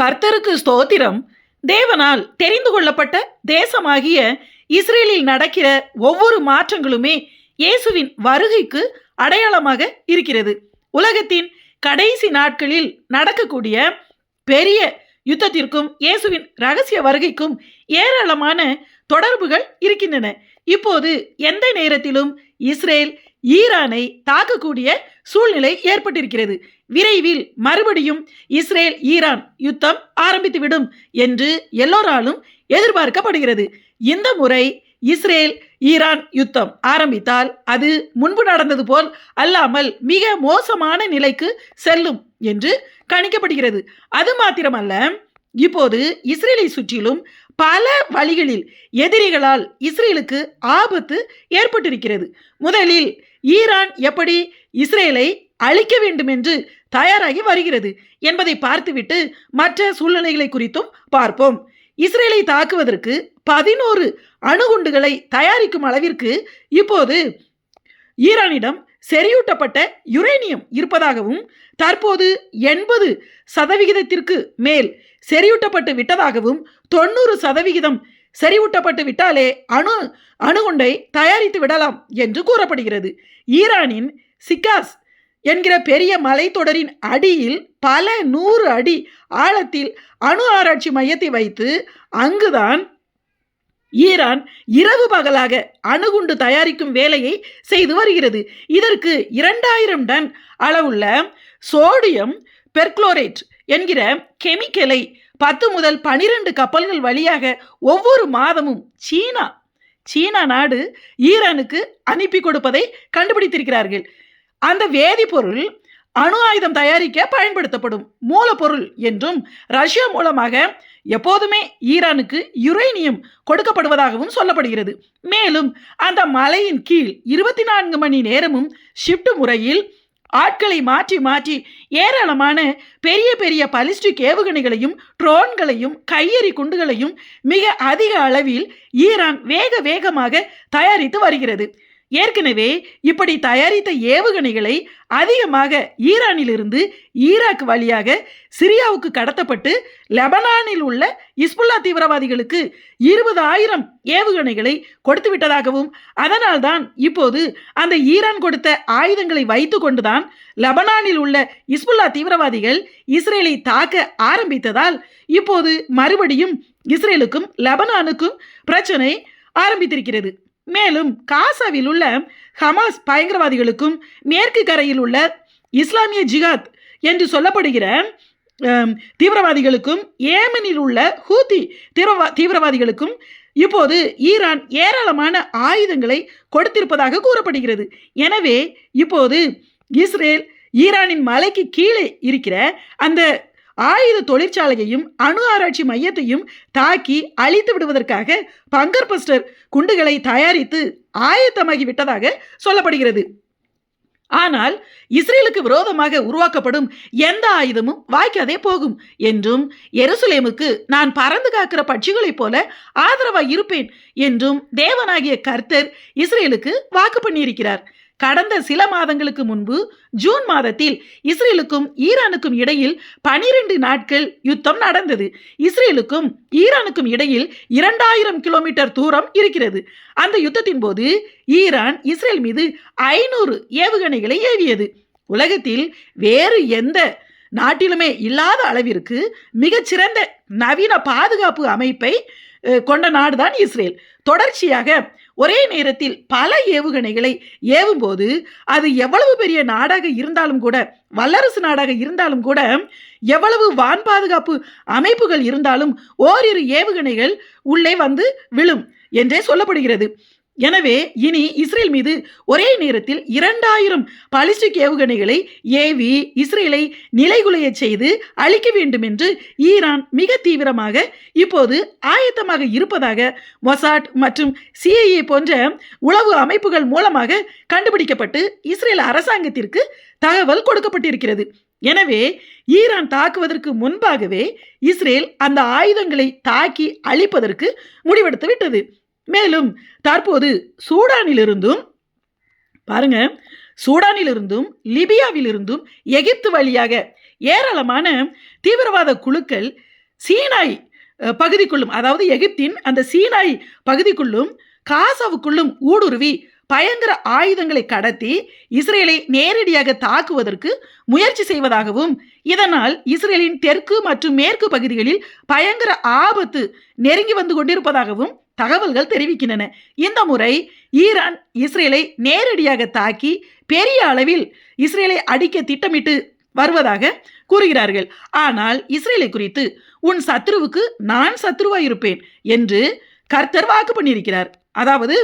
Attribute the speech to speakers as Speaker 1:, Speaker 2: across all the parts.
Speaker 1: கர்த்தருக்கு ஸ்தோத்திரம். தேவனால் தெரிந்து கொள்ளப்பட்ட தேசமாகிய இஸ்ரேலில் நடக்கிற ஒவ்வொரு மாற்றங்களுமே இயேசுவின் வருகைக்கு அடையாளமாக இருக்கிறது. உலகத்தின் கடைசி நாட்களில் நடக்கக்கூடிய பெரிய யுத்தத்திற்கும் இயேசுவின் ரகசிய வருகைக்கும் ஏராளமான தொடர்புகள் இருக்கின்றன. இப்போது எந்த நேரத்திலும் இஸ்ரேல் ஈரானை தாக்கக்கூடிய சூழ்நிலை ஏற்பட்டிருக்கிறது. விரைவில் மறுபடியும் இஸ்ரேல் ஈரான் யுத்தம் ஆரம்பித்துவிடும் என்று எல்லோராலும் எதிர்பார்க்கப்படுகிறது. இந்த முறை இஸ்ரேல் ஈரான் யுத்தம் ஆரம்பித்தால் அது முன்பு நடந்தது போல் அல்லாமல் மிக மோசமான நிலைக்கு செல்லும் என்று கணிக்கப்படுகிறது. அது மாத்திரமல்ல இப்போது இஸ்ரேலை சுற்றிலும் பல வழிகளில் எதிரிகளால் இஸ்ரேலுக்கு ஆபத்து ஏற்பட்டிருக்கிறது. முதலில் ஈரான் எப்படி இஸ்ரேலை அழிக்க வேண்டும் என்று தயாராகி வருகிறது என்பதை பார்த்துவிட்டு மற்ற சூழ்நிலைகளை குறித்தும் பார்ப்போம். இஸ்ரேலை தாக்குவதற்கு பதினோரு அணுகுண்டுகளை தயாரிக்கும் அளவிற்கு இப்போது ஈரானிடம் செறியூட்டப்பட்ட யுரேனியம் இருப்பதாகவும் தற்போது எண்பது சதவிகிதத்திற்கு மேல் செறியூட்டப்பட்டு விட்டதாகவும் தொண்ணூறு சதவிகிதம் செறிவூட்டப்பட்டு விட்டாலே அணு அணுகுண்டை தயாரித்து விடலாம் என்று கூறப்படுகிறது. ஈரானின் சிக்காஸ் என்கிற பெரிய மலைத்தொடரின் அடியில் பல நூறு அடி ஆழத்தில் அணு ஆராய்ச்சி மையத்தை வைத்து அங்குதான் ஈரான் இரவு பகலாக அணுகுண்டு தயாரிக்கும் வேலையை செய்து வருகிறது. இதற்கு இரண்டாயிரம் டன் அளவுள்ள சோடியம் பெர்க்ளோரேட் என்கிற கெமிக்கலை பத்து முதல் பனிரெண்டு கப்பல்கள் வழியாக ஒவ்வொரு மாதமும் சீனா சீனா நாடு ஈரானுக்கு அனுப்பி கொடுப்பதை கண்டுபிடித்திருக்கிறார்கள். அந்த வேதிப்பொருள் அணு ஆயுதம் தயாரிக்க பயன்படுத்தப்படும் மூலப்பொருள் என்றும் ரஷ்யா மூலமாக எப்போதுமே ஈரானுக்கு யுரேனியம் கொடுக்கப்படுவதாகவும் சொல்லப்படுகிறது. மேலும் அந்த மலையின் கீழ் இருபத்தி நான்கு மணி நேரமும் ஷிப்ட் முறையில் ஆட்களை மாற்றி மாற்றி ஏராளமான பெரிய பெரிய பலிஸ்டிக் ஏவுகணைகளையும் ட்ரோன்களையும் கையெறி குண்டுகளையும் மிக அதிக அளவில் ஈரான் வேக வேகமாக தயாரித்து வருகிறது. ஏற்கனவே இப்படி தயாரித்த ஏவுகணைகளை அதிகமாக ஈரானிலிருந்து ஈராக் வழியாக சிரியாவுக்கு கடத்தப்பட்டு லெபனானில் உள்ள இஸ்புல்லா தீவிரவாதிகளுக்கு இருபது ஆயிரம் ஏவுகணைகளை கொடுத்து விட்டதாகவும் அதனால்தான் இப்போது அந்த ஈரான் கொடுத்த ஆயுதங்களை வைத்து கொண்டுதான் லெபனானில் உள்ள இஸ்புல்லா தீவிரவாதிகள் இஸ்ரேலை தாக்க ஆரம்பித்ததால் இப்போது மறுபடியும் இஸ்ரேலுக்கும் லெபனானுக்கும் பிரச்சனை ஆரம்பித்திருக்கிறது. மேலும் காசாவில் உள்ள ஹமாஸ் பயங்கரவாதிகளுக்கும் மேற்கு கரையில் உள்ள இஸ்லாமிய ஜிகாத் என்று சொல்லப்படுகிற தீவிரவாதிகளுக்கும் ஏமனில் உள்ள ஹூதி தீவிரவா தீவிரவாதிகளுக்கும் இப்போது ஈரான் ஏராளமான ஆயுதங்களை கொடுத்திருப்பதாக கூறப்படுகிறது. எனவே இப்போது இஸ்ரேல் ஈரானின் மலைக்கு கீழே இருக்கிற அந்த ஆயுத தொழிற்சாலையையும் அணு ஆராய்ச்சி மையத்தையும் தாக்கி அழித்து விடுவதற்காக பங்கர்பஸ்டர் குண்டுகளை தயாரித்து ஆயத்தமாகிவிட்டதாக சொல்லப்படுகிறது. ஆனால் இஸ்ரேலுக்கு விரோதமாக உருவாக்கப்படும் எந்த ஆயுதமும் வாய்க்காதே போகும் என்றும் எருசலேமுக்கு நான் பறந்து காக்கிற பட்சிகளைப் போல ஆதரவாக இருப்பேன் என்றும் தேவனாகிய கர்த்தர் இஸ்ரேலுக்கு வாக்கு பண்ணியிருக்கிறார். கடந்த சில மாதங்களுக்கு முன்பு ஜூன் மாதத்தில் இஸ்ரேலுக்கும் ஈரானுக்கும் இடையில் பனிரெண்டு நாட்கள் யுத்தம் நடந்தது. இஸ்ரேலுக்கும் ஈரானுக்கும் இடையில் இரண்டாயிரம் கிலோமீட்டர் தூரம் இருக்கிறது. அந்த யுத்தத்தின் போது ஈரான் இஸ்ரேல் மீது ஐநூறு ஏவுகணைகளை ஏவியது. உலகத்தில் வேறு எந்த நாட்டிலுமே இல்லாத அளவிற்கு மிகச்சிறந்த நவீன பாதுகாப்பு அமைப்பை கொண்ட நாடுதான் இஸ்ரேல். தொடர்ச்சியாக ஒரே நேரத்தில் பல ஏவுகணைகளை ஏவும்போது அது எவ்வளவு பெரிய நாடாக இருந்தாலும் கூட வல்லரசு நாடாக இருந்தாலும் கூட எவ்வளவு வான் பாதுகாப்பு அமைப்புகள் இருந்தாலும் ஓரிரு ஏவுகணைகள் உள்ளே வந்து விழும் என்றே சொல்லப்படுகிறது. எனவே இனி இஸ்ரேல் மீது ஒரே நேரத்தில் இரண்டாயிரம் பாலிஸ்டிக் ஏவுகணைகளை ஏவி இஸ்ரேலை நிலைகுலைய செய்து அழிக்க வேண்டும் என்று ஈரான் மிக தீவிரமாக இப்போது ஆயத்தமாக இருப்பதாக மொசாட் மற்றும் சிஐஏ போன்ற உளவு அமைப்புகள் மூலமாக கண்டுபிடிக்கப்பட்டு இஸ்ரேல் அரசாங்கத்திற்கு தகவல் கொடுக்கப்பட்டிருக்கிறது. எனவே ஈரான் தாக்குவதற்கு முன்பாகவே இஸ்ரேல் அந்த ஆயுதங்களை தாக்கி அழிப்பதற்கு முடிவெடுத்து விட்டது மேலும் தற்போது சூடானிலிருந்தும் பாருங்க சூடானிலிருந்தும் லிபியாவிலிருந்தும் எகிப்து வழியாக ஏராளமான தீவிரவாத குழுக்கள் சீனாய் பகுதிக்குள்ளும் அதாவது எகிப்தின் அந்த சீனாய் பகுதிக்குள்ளும் காசாவுக்குள்ளும் ஊடுருவி பயங்கர ஆயுதங்களை கடத்தி இஸ்ரேலை நேரடியாக தாக்குவதற்கு முயற்சி செய்வதாகவும் இதனால் இஸ்ரேலின் தெற்கு மற்றும் மேற்கு பகுதிகளில் பயங்கர ஆபத்து நெருங்கி வந்து கொண்டிருப்பதாகவும் தகவல்கள் தெரிவிக்கின்றன. இந்த முறை ஈரான் இஸ்ரேலை நேரடியாக தாக்கி பெரிய அளவில் இஸ்ரேலை அடிக்க திட்டமிட்டு வருவதாக கூறுகிறார்கள். ஆனால் இஸ்ரேலை குறித்து உன் சத்ருவுக்கு நான் சத்ருவாய் இருப்பேன் என்று கர்த்தர் வாக்கு பண்ணியிருக்கிறார். அதாவது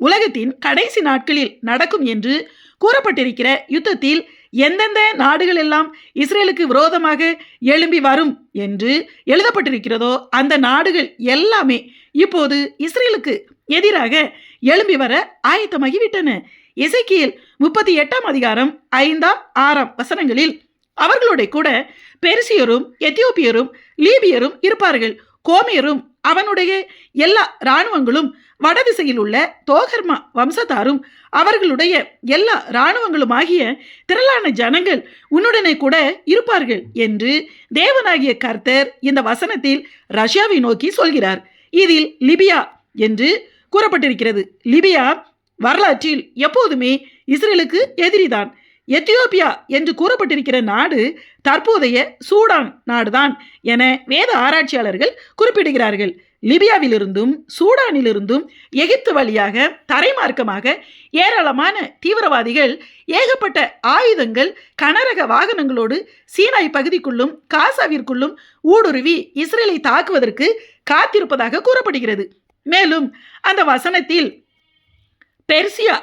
Speaker 1: உலகத்தின் கடைசி நாட்களில் நடக்கும் என்று கூறப்பட்டிருக்கிற யுத்தத்தில் எந்தெந்த நாடுகள் எல்லாம் இஸ்ரேலுக்கு விரோதமாக எழும்பி வரும் என்று எழுதப்பட்டிருக்கிறதோ அந்த நாடுகள் எல்லாமே இப்போது இஸ்ரேலுக்கு எதிராக எழும்பி வர ஆயத்தமாகிவிட்டன. இசைக்கியல் முப்பத்தி எட்டாம் அதிகாரம் ஐந்தாம் ஆறாம் வசனங்களில் அவர்களோட கூட பெருசியரும் எத்தியோப்பியரும் லீபியரும் இருப்பார்கள். கோமியரும் அவனுடைய எல்லா இராணுவங்களும் வடதிசையில் உள்ள தோகர்மா வம்சத்தாரும் அவர்களுடைய எல்லா இராணுவங்களும் ஆகிய திரளான ஜனங்கள் உன்னுடனே கூட இருப்பார்கள் என்று தேவனாகிய கர்த்தர் இந்த வசனத்தில் ரஷ்யாவை நோக்கி சொல்கிறார். இதில் லிபியா என்று கூறப்பட்டிருக்கிறது. லிபியா வரலாற்றில் எப்போதுமே இஸ்ரேலுக்கு எதிரிதான். எத்தியோப்பியா என்று கூறப்பட்டிருக்கிற நாடு தற்போதைய சூடான் நாடுதான் என வேத ஆராய்ச்சியாளர்கள் குறிப்பிடுகிறார்கள். லிபியாவிலிருந்தும் சூடானிலிருந்தும் எகிப்து வழியாக தரைமார்க்கமாக ஏராளமான தீவிரவாதிகள் ஏகப்பட்ட ஆயுதங்கள் கனரக வாகனங்களோடு சீனாய் பகுதிக்குள்ளும் காசாவிற்குள்ளும் ஊடுருவி இஸ்ரேலை தாக்குவதற்கு காத்திருப்பதாக கூறப்படுகிறது. மேலும் அந்த வசனத்தில் பெர்சியா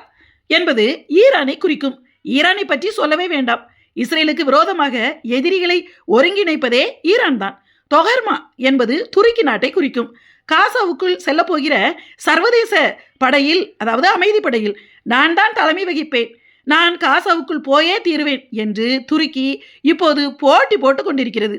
Speaker 1: என்பது ஈரானை குறிக்கும். ஈரானை பற்றி சொல்லவே வேண்டாம். இஸ்ரேலுக்கு விரோதமாக எதிரிகளை ஒருங்கிணைப்பதே ஈரான் தான். தொகர்மா என்பது துருக்கி நாட்டை குறிக்கும். காசாவுக்குள் செல்லப்போகிற சர்வதேச படையில் அதாவது அமைதி படையில் நான் தான் தலைமை வகிப்பேன். நான் காசாவுக்குள் போயே தீருவேன் என்று துருக்கி இப்போது போட்டி போட்டு கொண்டிருக்கிறது.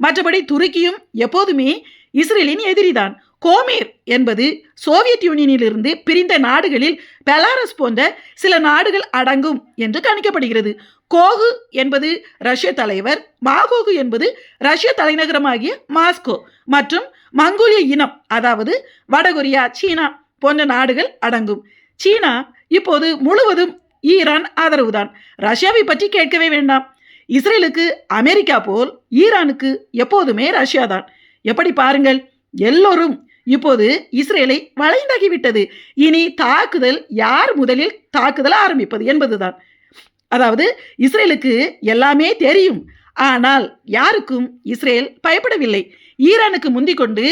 Speaker 1: மற்றபடி துருக்கியும் எப்போதுமே இஸ்ரேலின் எதிரிதான். கோமேர் என்பது சோவியத் யூனியனிலிருந்து பிரிந்த நாடுகளில் பெலாரஸ் போன்ற சில நாடுகள் அடங்கும் என்று கணிக்கப்படுகிறது. கோகு என்பது ரஷ்ய தலைவர் மாகோகு என்பது ரஷ்ய தலைநகரமாகிய மாஸ்கோ மற்றும் மங்கோலிய இனம் அதாவது வடகொரியா சீனா போன்ற நாடுகள் அடங்கும். சீனா இப்போது முழுவதும் ஈரான் ஆதரவுதான். ரஷ்யாவை பற்றி கேட்கவே வேண்டாம். இஸ்ரேலுக்கு அமெரிக்கா போல் ஈரானுக்கு எப்போதுமே ரஷ்யா தான் எப்படி பாருங்கள் எல்லோரும் இப்போது இஸ்ரேலை வளைந்தாகிவிட்டது. இனி தாக்குதல் யார் முதலில் தாக்குதல் ஆரம்பிப்பது என்பதுதான். அதாவது இஸ்ரேலுக்கு எல்லாமே தெரியும். ஆனால் யாருக்கும் இஸ்ரேல் பயப்படவில்லை. ஈரானுக்கு முந்திக் கொண்டு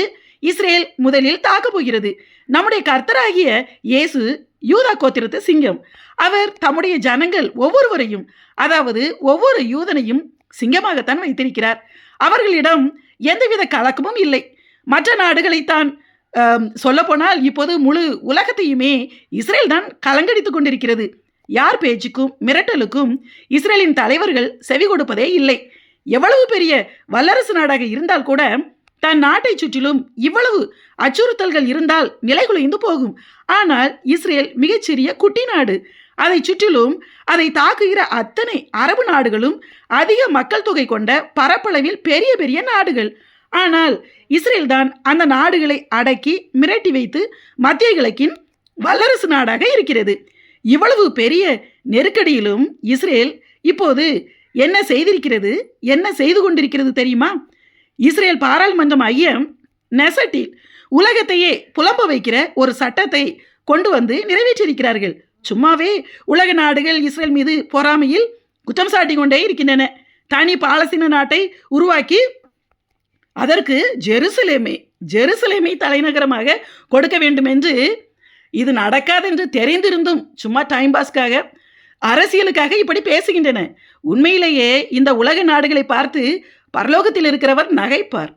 Speaker 1: இஸ்ரேல் முதலில் தாக்கப் போகிறது. நம்முடைய கர்த்தராகிய இயேசு யூதா கோத்திரத்து சிங்கம். அவர் தம்முடைய ஜனங்கள் ஒவ்வொருவரையும் அதாவது ஒவ்வொரு யூதனையும் சிங்கமாகத்தான் வைத்திருக்கிறார். அவர்களிடம் எந்தவித கலக்கமும் இல்லை. மற்ற நாடுகளைத்தான் சொல்லப்போனால் இப்போது முழு உலகத்தையுமே இஸ்ரேல் தான் கலங்கடித்து கொண்டிருக்கிறது. யார் பேச்சுக்கும் மிரட்டலுக்கும் இஸ்ரேலின் தலைவர்கள் செவி கொடுப்பதே இல்லை. எவ்வளவு பெரிய வல்லரசு நாடாக இருந்தால் கூட தன் நாட்டை சுற்றிலும் இவ்வளவு அச்சுறுத்தல்கள் இருந்தால் நிலைகுலைந்து போகும். ஆனால் இஸ்ரேல் மிகச்சிறிய குட்டி நாடு. அதை சுற்றிலும் அதை தாக்குகிற அத்தனை அரபு நாடுகளும் அதிக மக்கள் தொகை கொண்ட பரப்பளவில் பெரிய பெரிய நாடுகள். ஆனால் இஸ்ரேல் தான் அந்த நாடுகளை அடக்கி மிரட்டி வைத்து மத்திய கிழக்கின் வல்லரசு நாடாக இருக்கிறது. இவ்வளவு பெரிய நெருக்கடியிலும் இஸ்ரேல் இப்போது என்ன செய்திருக்கிறது? என்ன செய்து கொண்டிருக்கிறது தெரியுமா? இஸ்ரேல் பாராளுமன்றம் ஐயம் நெசட்டில் உலகத்தையே புலம்ப வைக்கிற ஒரு சட்டத்தை கொண்டு வந்து நிறைவேற்றியிருக்கிறார்கள். சும்மாவே உலக நாடுகள் இஸ்ரேல் மீது பொறாமையில் குற்றம் சாட்டி கொண்டே இருக்கின்றன. தனி பாலஸ்தீன நாட்டை உருவாக்கி அதற்கு ஜெருசலேமே ஜெருசலேமை தலைநகரமாக கொடுக்க வேண்டும் என்று இது நடக்காதென்று தெரிந்திருந்தும் சும்மா டைம் பாஸ்க்காக அரசியலுக்காக இப்படி பேசுகின்றன. உண்மையிலேயே இந்த உலக நாடுகளை பார்த்து பரலோகத்தில் இருக்கிறவர் நகைப்பார்.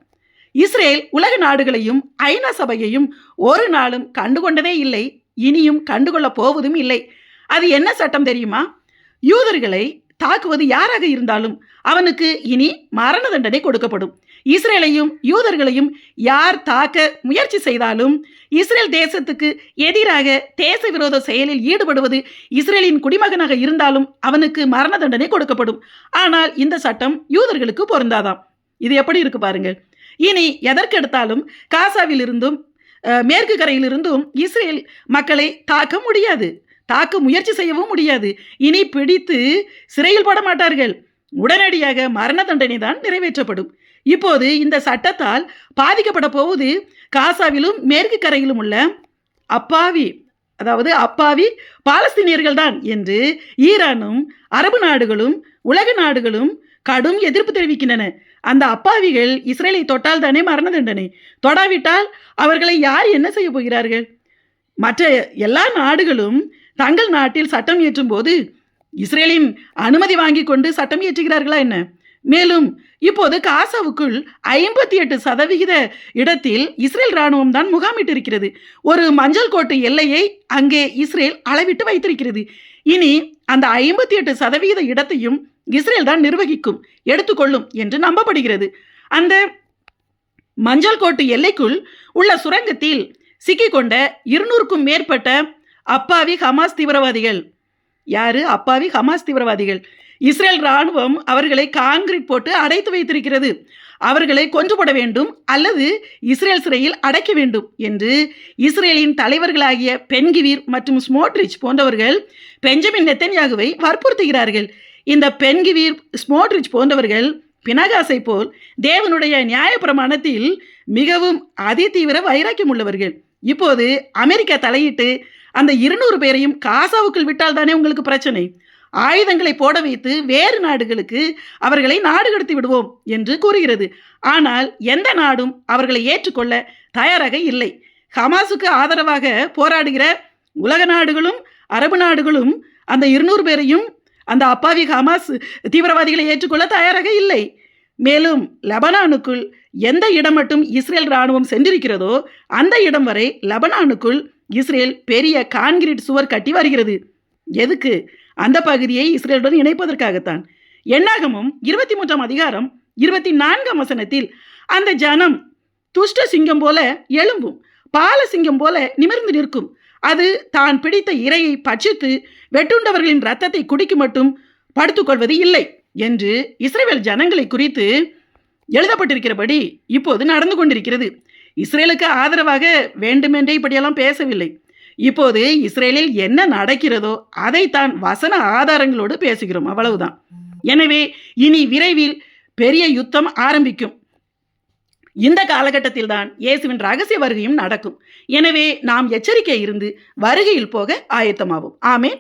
Speaker 1: இஸ்ரேல் உலக நாடுகளையும் ஐநா சபையையும் ஒரு நாளும் கண்டுகொண்டதே இல்லை. இனியும் கண்டுகொள்ளப் போவதும் இல்லை. அது என்ன சட்டம் தெரியுமா? யூதர்களை தாக்குவது யாராக இருந்தாலும் அவனுக்கு இனி மரண தண்டனை கொடுக்கப்படும். இஸ்ரேலையும் யூதர்களையும் யார் தாக்க முயற்சி செய்தாலும் இஸ்ரேல் தேசத்துக்கு எதிராக தேச விரோத செயலில் ஈடுபடுவது இஸ்ரேலின் குடிமகனாக இருந்தாலும் அவனுக்கு மரண தண்டனை கொடுக்கப்படும். ஆனால் இந்த சட்டம் யூதர்களுக்கு பொருந்தாதாம். இது எப்படி இருக்கு பாருங்கள். இனி எதற்கெடுத்தாலும் காசாவில் இருந்தும் மேற்கு கரையிலிருந்தும் இஸ்ரேல் மக்களை தாக்க முடியாது. தாக்க முயற்சி செய்யவும் முடியாது. இனி பிடித்து சிறையில் போட மாட்டார்கள். உடனடியாக மரண தண்டனை தான் நிறைவேற்றப்படும். இப்போது இந்த சட்டத்தால் பாதிக்கப்பட போவது காசாவிலும் மேற்கு கரையிலும் உள்ள அப்பாவி அதாவது அப்பாவி பாலஸ்தீனியர்கள் தான் என்று ஈரானும் அரபு நாடுகளும் உலக நாடுகளும் கடும் எதிர்ப்பு தெரிவிக்கின்றன. அந்த அப்பாவிகள் இஸ்ரேலை தொட்டால் தானே மரண தண்டனை? தொடாவிட்டால் அவர்களை யார் என்ன செய்ய போகிறார்கள்? மற்ற எல்லா நாடுகளும் தங்கள் நாட்டில் சட்டம் இயற்றும் போது இஸ்ரேலின் அனுமதி வாங்கி கொண்டு சட்டம் இயற்றுகிறார்களா என்ன? மேலும் இப்போது காசாவுக்குள் ஐம்பத்தி எட்டு சதவிகித இடத்தில் இஸ்ரேல் ராணுவம் தான் முகாமிட்டிருக்கிறது. ஒரு மஞ்சள் கோட்டு எல்லையை அங்கே இஸ்ரேல் அளவிட்டு வைத்திருக்கிறது. இனி அந்த ஐம்பத்தி எட்டு சதவிகித இடத்தையும் இஸ்ரேல் தான் நிர்வகிக்கும் எடுத்துக்கொள்ளும் என்று நம்பப்படுகிறது. அந்த மஞ்சள் கோட்டு எல்லைக்குள் உள்ள சுரங்கத்தில் சிக்கிக்கொண்ட இருநூறுக்கும் மேற்பட்ட அப்பாவி ஹமாஸ் தீவிரவாதிகள். யாரு? அப்பாவி ஹமாஸ் தீவிரவாதிகள். இஸ்ரேல் ராணுவம் அவர்களை காங்கிரீட் போட்டு அடைத்து வைத்திருக்கிறது. அவர்களை கொன்று போட வேண்டும் அல்லது இஸ்ரேல் சிறையில் அடைக்க வேண்டும் என்று இஸ்ரேலின் தலைவர்களாகிய பென்கிவீர் மற்றும் ஸ்மோட்ரிச் போன்றவர்கள் பெஞ்சமின் நெத்தன்யாகுவை வற்புறுத்துகிறார்கள். இந்த பென்கிவீர் ஸ்மோட்ரிச் போன்றவர்கள் பினகாசை போல் தேவனுடைய நியாயப்பிரமாணத்தில் மிகவும் அதிதீவிர வைராக்கியம் உள்ளவர்கள். இப்போது அமெரிக்கா தலையிட்டு அந்த இருநூறு பேரையும் காசாவுக்குள் விட்டால் தானே உங்களுக்கு பிரச்சனை? ஆயுதங்களை போட வைத்து வேறு நாடுகளுக்கு அவர்களை நாடு கடத்தி விடுவோம் என்று கூறுகிறது. ஆனால் எந்த நாடும் அவர்களை ஏற்றுக்கொள்ள தயாராக இல்லை. ஹமாஸுக்கு ஆதரவாக போராடுகிற உலக நாடுகளும் அரபு நாடுகளும் அந்த இருநூறு பேரையும் அந்த அப்பாவி ஹமாஸ் தீவிரவாதிகளை ஏற்றுக்கொள்ள தயாராக இல்லை. மேலும் லெபனானுக்குள் எந்த இடம் மட்டும் இஸ்ரேல் இராணுவம் சென்றிருக்கிறதோ அந்த இடம் வரை லெபனானுக்குள் இஸ்ரேல் பெரிய கான்கிரீட் சுவர் கட்டி வருகிறது. எதுக்கு? அந்த பகுதியை இஸ்ரேலுடன் இணைப்பதற்காகத்தான். எண்ணாகமும் இருபத்தி மூன்றாம் அதிகாரம் இருபத்தி நான்காம் வசனத்தில் அந்த ஜனம் துஷ்ட சிங்கம் போல எழும்பும் பால சிங்கம் போல நிமிர்ந்து நிற்கும். அது தான் பிடித்த இரையை பட்சித்து வெட்டுண்டவர்களின் ரத்தத்தை குடிக்க மட்டும் படுத்துக்கொள்வது இல்லை என்று இஸ்ரேல் ஜனங்களை குறித்து எழுதப்பட்டிருக்கிறபடி இப்போது நடந்து கொண்டிருக்கிறது. இஸ்ரேலுக்கு ஆதரவாக வேண்டுமென்றே இப்படியெல்லாம் பேசவில்லை. இப்போது இஸ்ரேலில் என்ன நடக்கிறதோ அதைத்தான் வசன ஆதாரங்களோடு பேசுகிறோம். அவ்வளவுதான். எனவே இனி விரைவில் பெரிய யுத்தம் ஆரம்பிக்கும். இந்த காலகட்டத்தில் தான் இயேசுவின் ரகசிய வருகையும் நடக்கும். எனவே நாம் எச்சரிக்கை இருந்து வருகையில் போக ஆயத்தமாகும் ஆமேன்.